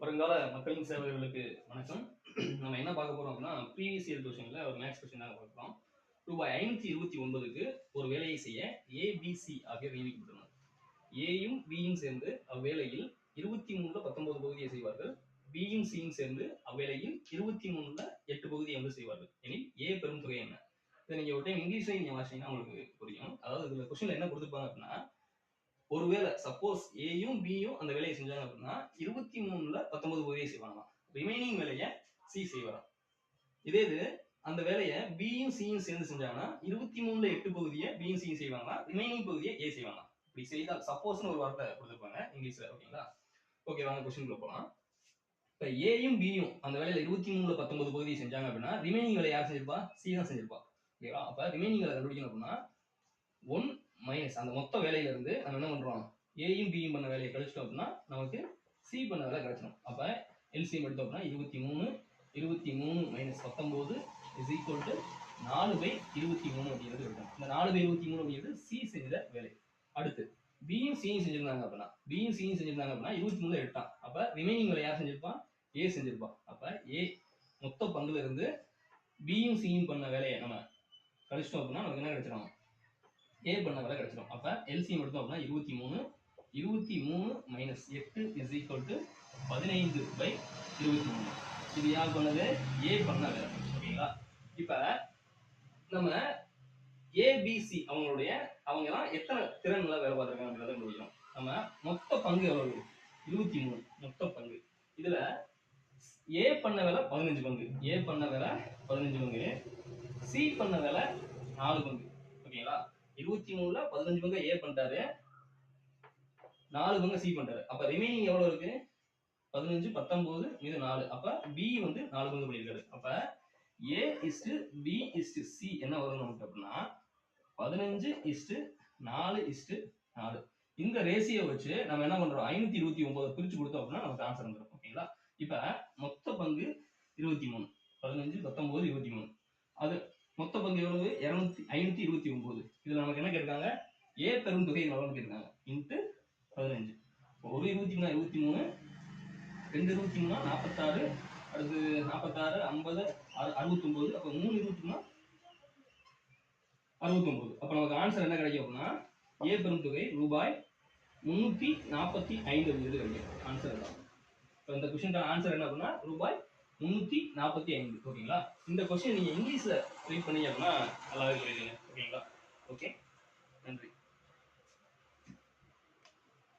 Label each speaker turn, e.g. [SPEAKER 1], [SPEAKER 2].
[SPEAKER 1] வருங்கால மக்களின் சேவைகளுக்கு வணக்கம். நம்ம என்ன பார்க்க போறோம் அப்படின்னா ப்ரீவியஸ் இயர் கொஸ்டின்ல ஒரு மேக்ஸ் கொஸ்டின் தான் பார்க்கலாம் ரூபாய் ஐநூத்தி இருபத்தி ஒன்பதுக்கு ஒரு வேலையை செய்ய ஏபிசி ஆகியோர் நியமிக்கப்பட்டுள்ளனர் ஏயும் பியும் சேர்ந்து அவ்வேளையில் இருபத்தி மூணுல பத்தொன்பது பகுதியை செய்வார்கள். பியும் சியும் சேர்ந்து அவ்வேளையில் இருபத்தி மூணுல எட்டு பகுதியை வந்து செய்வார்கள். எனில் ஏ பெரும் தொகை என்ன? இதை நீங்க ஒரு டைம் இங்கிலீஷ்ல நீங்க வாசிங்கன்னா உங்களுக்கு புரியும். அதாவது இதுல கொஸ்டின்ல என்ன கொடுத்துருப்பாங்க அப்படின்னா ஒருவேளை சப்போஸ் ஏயும் பியும் அந்த வேலையை செஞ்சாங்க அப்படின்னா இருபத்தி மூணுல பத்தொன்பது பகுதியை செய்வாங்க ரிமைனிங் வேலையை சி செய்வாராம். இதே இது அந்த வேலையை பியும் சியும் சேர்ந்து செஞ்சாங்கன்னா இருபத்தி மூணுல எட்டு பகுதியை பியும் சியும் செய்வாங்களா? ரிமைனிங் பகுதியை ஏ செய்வாங்க இப்படி செய்தால் சப்போஸ்னு ஒரு வார்த்தை கொடுத்துருப்பாங்க இங்கிலீஷ்ல ஓகேங்களா? ஓகே வாங்க கொஸ்டின் போகலாம் இப்ப ஏயும் பியும் அந்த வேலையில இருபத்தி மூணுல பத்தொன்பது பகுதியை செஞ்சாங்க அப்படின்னா ரிமைனிங் வேலை யார் செஞ்சிருப்பா? சி தான் செஞ்சிருப்பா. ஓகேவா? அப்ப ரிமைனிங் வேலை கண்டுபிடிக்கணும் அப்படின்னா ஒன் மைனஸ் அந்த மொத்த வேலையில இருந்து நம்ம என்ன பண்ணுறோம் ஏயும் பியும் பண்ண வேலையை கழிச்சிட்டோம் அப்படின்னா நமக்கு சி பண்ண வேலை கிடைச்சிடும் அப்போ எல்சிஎம் எடுத்தோம் அப்படின்னா இருபத்தி மூணு இருபத்தி மூணு மைனஸ் பத்தொம்போது இஸ் ஈக்குவல் டு நாலு பை இருபத்தி மூணு அப்படிங்கிறது இருக்கும் இந்த நாலு பை இருபத்தி மூணு அப்படிங்கிறது சி செஞ்ச வேலை. அடுத்து பியும் சியும் செஞ்சிருந்தாங்க அப்படின்னா பியும் சியும் செஞ்சிருந்தாங்க அப்படின்னா இருபத்தி மூணு எட்டான் அப்போ ரிமைனிங் வேலை யார் செஞ்சிருப்பான்? ஏ செஞ்சிருப்பான். அப்போ ஏ மொத்த பங்குல இருந்து பியும் சியும் பண்ண வேலையை நம்ம கழிச்சிட்டோம் அப்படின்னா நமக்கு என்ன கிடைச்சிடும் ஏ பண்ண வேலை கிடச்சிடும் அப்போ எல்சிஎம் எடுத்தோம் அப்படின்னா இருபத்தி மூணு இருபத்தி மூணு மைனஸ் எட்டு இஸ் ஈக்குவல் டு பதினைந்து பை இருபத்தி மூணு. இது யார் பண்ணது? ஏ பண்ண வேலை. ஓகேங்களா? இப்போ நம்ம ஏபிசி அவங்களுடைய அவங்க எல்லாம் எத்தனை திறன்ல வேலை பார்த்துருக்காங்க முடியும் நம்ம மொத்த பங்கு எவ்வளவு? இருபத்தி மூணு மொத்த பங்கு. இதில் ஏ பண்ண வேலை பதினஞ்சு பங்கு. ஏ பண்ண வேலை பதினஞ்சு பங்கு. சி பண்ண வேலை நாலு பங்கு. ஓகேங்களா? இருபத்தி மூணுல பதினஞ்சு பங்கு ஏ பண்ணிட்டாரு. நாலு பங்கு சி பண்ணிட்டாரு. அப்ப ரிமைனிங் எவ்வளவு இருக்கு? பதினஞ்சு பத்தொன்பது மீது நாலு. அப்ப பி வந்து நாலு பங்கு பண்ணியிருக்காரு. அப்ப A is to B is to C என்ன வரும் நமக்கு அப்படின்னா பதினஞ்சு இஸ்டு நாலு இஸ்டு நாலு. இந்த ரேசியை வச்சு நம்ம என்ன பண்றோம்? ஐநூத்தி இருபத்தி ஒன்பது பிரிச்சு கொடுத்தோம் அப்படின்னா நமக்கு ஆன்சர் வந்துடும் ஓகேங்களா இப்ப மொத்த பங்கு இருபத்தி மூணு. பதினஞ்சு பத்தொன்பது இருபத்தி மூணு. அது மொத்த பங்கு எவ்வளவு? இருநூத்தி ஐநூத்தி இருபத்தி ஒன்பது இதுல நமக்கு என்ன கேட்டிருக்காங்க ஏ பெரும் தொகை எவ்வளவு கேட்டிருக்காங்க இன்ட்டு பதினஞ்சு. ஒரு இருபத்தி மூணு இருபத்தி மூணு ரெண்டு இருபத்தி மூணா நாற்பத்தாறு அடுத்து நாற்பத்தாறு ஐம்பது அறு அறுபத்தொம்போது அப்போ மூணு இருபத்தி மூணா அறுபத்தொம்போது. அப்போ நமக்கு ஆன்சர் என்ன கிடைக்கும் அப்படின்னா ஏ பெரும் தொகை ரூபாய் முந்நூற்றி நாற்பத்தி ஐந்து அப்படிங்கிறது கிடைக்கும். ஆன்சர் தான். இப்போ இந்த கொஷினுக்கான ஆன்சர் என்ன அப்படின்னா ரூபாய் முந்நூற்றி நாற்பத்தி ஐந்து. ஓகேங்களா? இந்த கொஸ்டின் நீங்கள் இங்கிலீஷில் ரீட் பண்ணீங்க அப்படின்னா நல்லாவே புரியுதுங்க.